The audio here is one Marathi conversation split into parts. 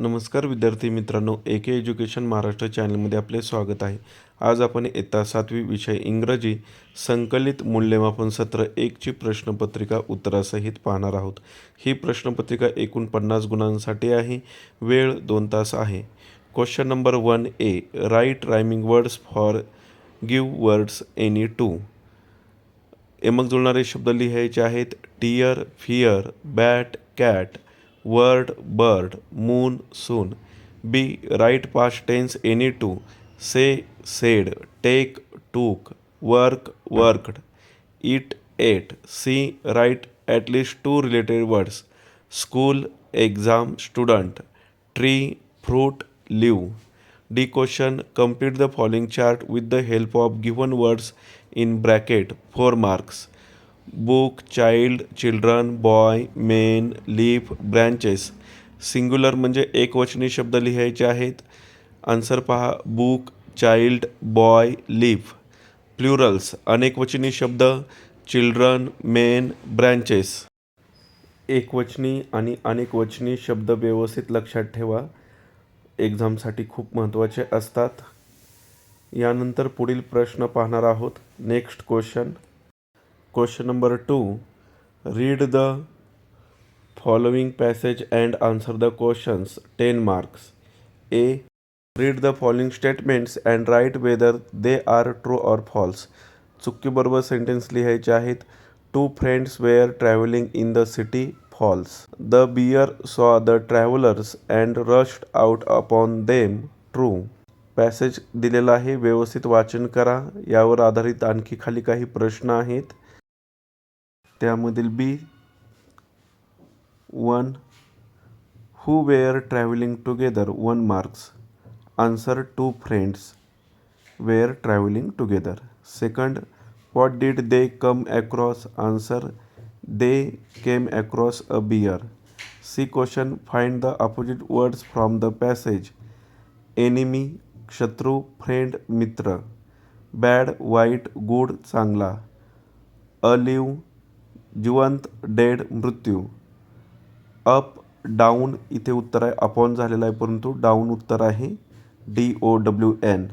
नमस्कार विद्यार्थी मित्रांनो ए के एज्युकेशन महाराष्ट्र चॅनलमध्ये आपले स्वागत आहे. आज आपण इयत्ता सातवी विषय इंग्रजी संकलित मूल्यमापन सत्र एकची प्रश्नपत्रिका उत्तरासहित पाहणार आहोत. ही प्रश्नपत्रिका एकूण पन्नास गुणांसाठी आहे वेळ दोन तास आहे. Question number one A write rhyming words for give words any two एमक जुळणारे शब्द लिहायचे आहेत tear fear bat cat word bird moon soon. Be write past tense any two. Say said take took. Work worked. Eat ate. See write at least two related words. School exam student. Tree fruit leaf. d question complete the following chart with the help of given words in bracket 4 marks. Book child children boy men leaf branches singular म्हणजे एकवचनी शब्द लिहायचे आहेत. आन्सर पहा. Book child boy leaf plurals अनेकवचनी शब्द. चिल्ड्रन मेन ब्रँचेस एकवचनी आणि अनेकवचनी शब्द व्यवस्थित लक्षात ठेवा. एक्झामसाठी खूप महत्त्वाचे असतात. यानंतर पुढील प्रश्न पाहणार आहोत. Next question question number two read the following passage and answer the questions ten marks A read the following statements and write whether they are true or false चुकीबरोबर sentence लिहायचे आहेत. Two friends were travelling in the city false the bear saw the travellers and rushed out upon them true passage दिलेला आहे. व्यवस्थित वाचन करा. यावर आधारित आणखी खाली काही प्रश्न आहेत. त्यामधील B one who were travelling together one marks answer two friends were travelling together second what did they come across answer they came across a bear c question find the opposite words from the passage enemy शत्रू फ्रेंड मित्र बॅड वाईट गुड चांगला अलिव जिवंत डेड मृत्यू. अप डाऊन इथे उत्तर आहे. अपॉन झालेलं आहे परंतु डाऊन उत्तर आहे D O W N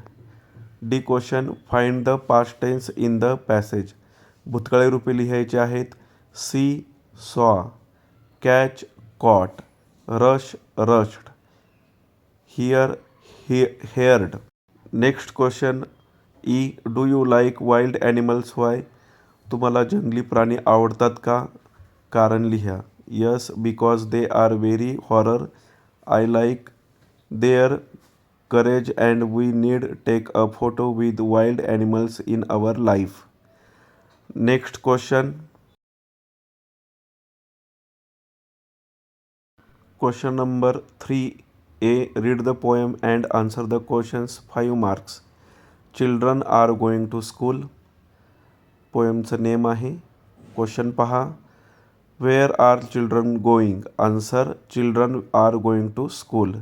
D question find the past tense in the passage भूतकाळी रूपे लिहायचे आहेत. C saw catch caught rush rushed hear he heard next question E do you like wild animals why तुम्हाला जंगली प्राणी आवडतात का? कारण लिहा. Yes because they are very horror I like their courage and we need take a photo with wild animals in our life next question question number three A read the poem and answer the questions five marks children are going to school पोएमचं name आहे? क्वेश्चन पहा. Where are children going answer children are going to school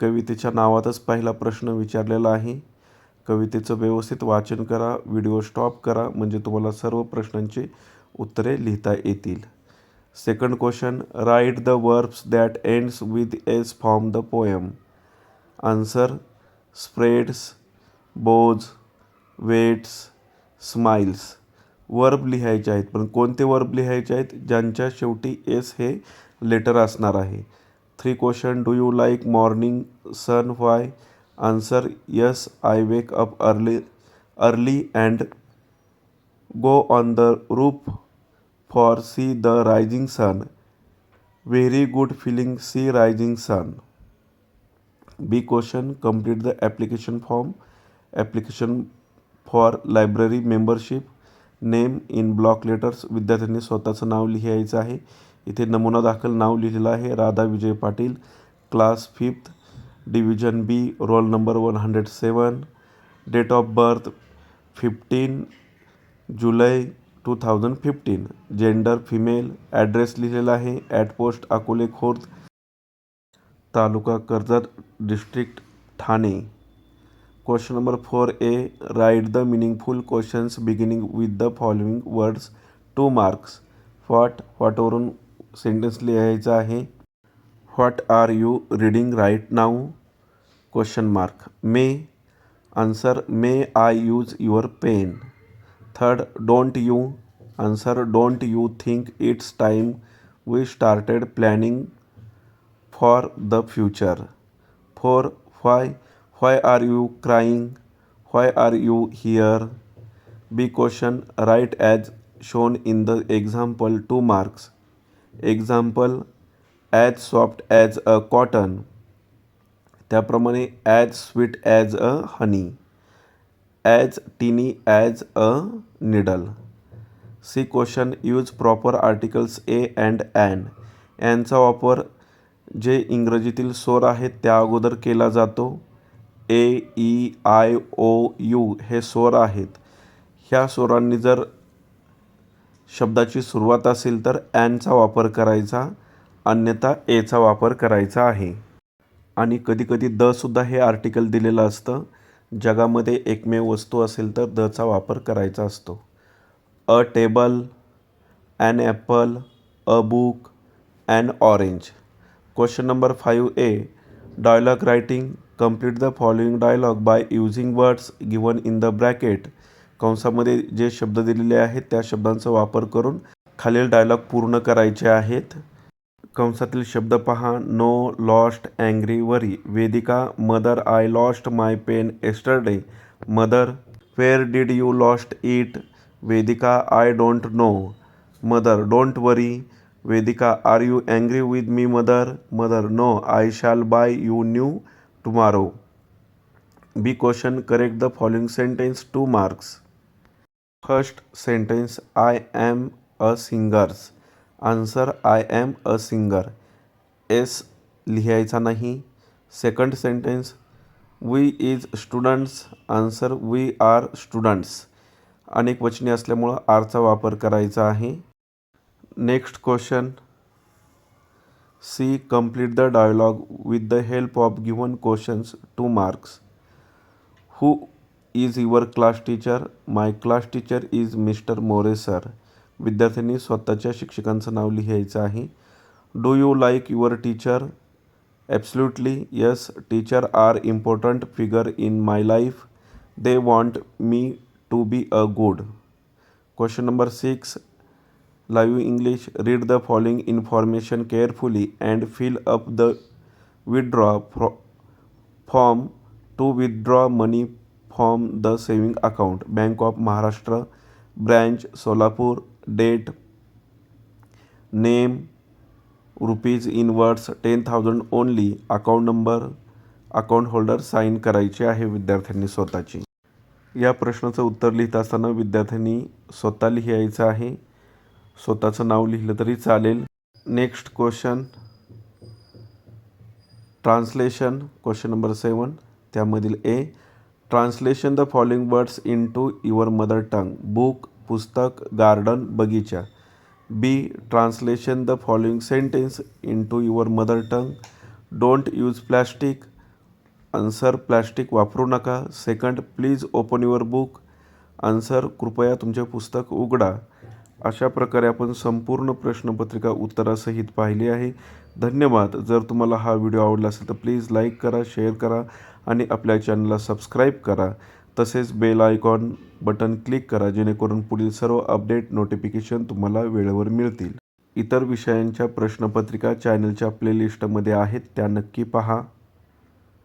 कवितेच्या नावातच पहिला प्रश्न विचारलेला आहे. कवितेचं व्यवस्थित वाचन करा व्हिडिओ स्टॉप करा म्हणजे तुम्हाला सर्व प्रश्नांची उत्तरे लिहिता येतील. Second question write the verbs that ends with S form the poem answer spreads bows waits smiles verb लिहायचे आहेत. पण कोणते वर्ब लिहायचे आहेत? ज्यांच्या शेवटी एस हे लेटर असणार आहे. Three question do you like morning sun why answer yes I wake up early early and go on the roof for see the rising sun very good feeling see rising sun B question complete the application form application for library membership name in block letters. विद्यार्थ्यांनी स्वतःचं नाव लिहायचं आहे. इथे नमुना दाखल नाव लिहिलेलं आहे. Radha Vijay Patil class fifth division B roll number one hundred seven date of birth fifteen July two thousand fifteen. Gender female address लिहिलेला आहे. At post Akole Khurd taluka Karjat district Thane. Question number four A write the meaningful questions beginning with the following words two marks what व्हॉटवरून sentence लिहायचं आहे? What are you reading right now question mark may answer may I use your pen third don't you answer don't you think it's time we started planning for the future four five why are you crying why are you here B question write as shown in the example two marks example as soft as a cotton त्याप्रमाणे as sweet as a honey as tiny as a needle C question use proper articles A and an यांचा वापर जे इंग्रजीतील स्वर आहेत त्या अगोदर केला जातो. A E I O U हे स्वर आहेत. ह्या स्वरांनी जर शब्दाची सुरुवात असेल तर ॲनचा वापर करायचा अन्यथा एचा वापर करायचा आहे. आणि कधीकधी दसुद्धा हे आर्टिकल दिलेलं असतं. जगामध्ये एकमेव वस्तू असेल तर दचा वापर करायचा असतो. A table an apple a book an orange. Question number five A dialogue writing complete the following dialogue by using words given in the bracket कंसामध्ये जे शब्द दिलेले आहेत त्या शब्दांचा वापर करून खालील डायलॉग पूर्ण करायचे आहेत. कंसातील शब्द पहा. No lost angry worry Vedika mother I lost my pen yesterday mother where did you lost it Vedika I don't know mother don't worry Vedika are you angry with me mother mother no I shall buy you new tomorrow B question correct the following sentence two marks first sentence I am a singers answer I am a singer S लिहायचा नाही. Second sentence we is students answer we are students अनेक वचने असल्यामुळं आरचा वापर करायचा आहे. Next question C complete the dialogue with the help of given questions two marks who is your class teacher my class teacher is mister More sir विद्यार्थ्यांनी स्वतःच्या शिक्षकांचं नाव लिहायचं आहे. Do you like your teacher absolutely yes teacher are important figure in my life they want me to be a good question number six live English read the following information carefully and fill up the withdraw from form to withdraw money from the saving account. Bank of Maharashtra branch Solapur date name rupees in words ten thousand only account number account holder sign करायची आहे विद्यार्थ्यांनी स्वतःची. या प्रश्नाचं उत्तर लिहित असताना विद्यार्थ्यांनी स्वतः लिहायचं आहे. स्वतःचं नाव लिहिलं तरी चालेल. Next question translation question number seven त्यामधील A translation the following words into your mother tongue book पुस्तक गार्डन बगीचा. B translation the following sentence into your mother tongue don't use plastic answer plastic वापरू नका. Second please open your book answer कृपया तुमचे पुस्तक उघडा. अशा प्रकारे आपण संपूर्ण प्रश्नपत्रिका उत्तरासहित पाहिली आहे. धन्यवाद. जर तुम्हाला हा व्हिडिओ आवडला असेल तर प्लीज लाईक करा शेअर करा आणि आपल्या चॅनलला सबस्क्राईब करा. तसेच बेल आयकॉन बटन क्लिक करा जेणेकरून पुढील सर्व अपडेट नोटिफिकेशन तुम्हाला वेळेवर मिळतील. इतर विषयांच्या प्रश्नपत्रिका चॅनलच्या प्लेलिस्टमध्ये आहेत त्या नक्की पहा.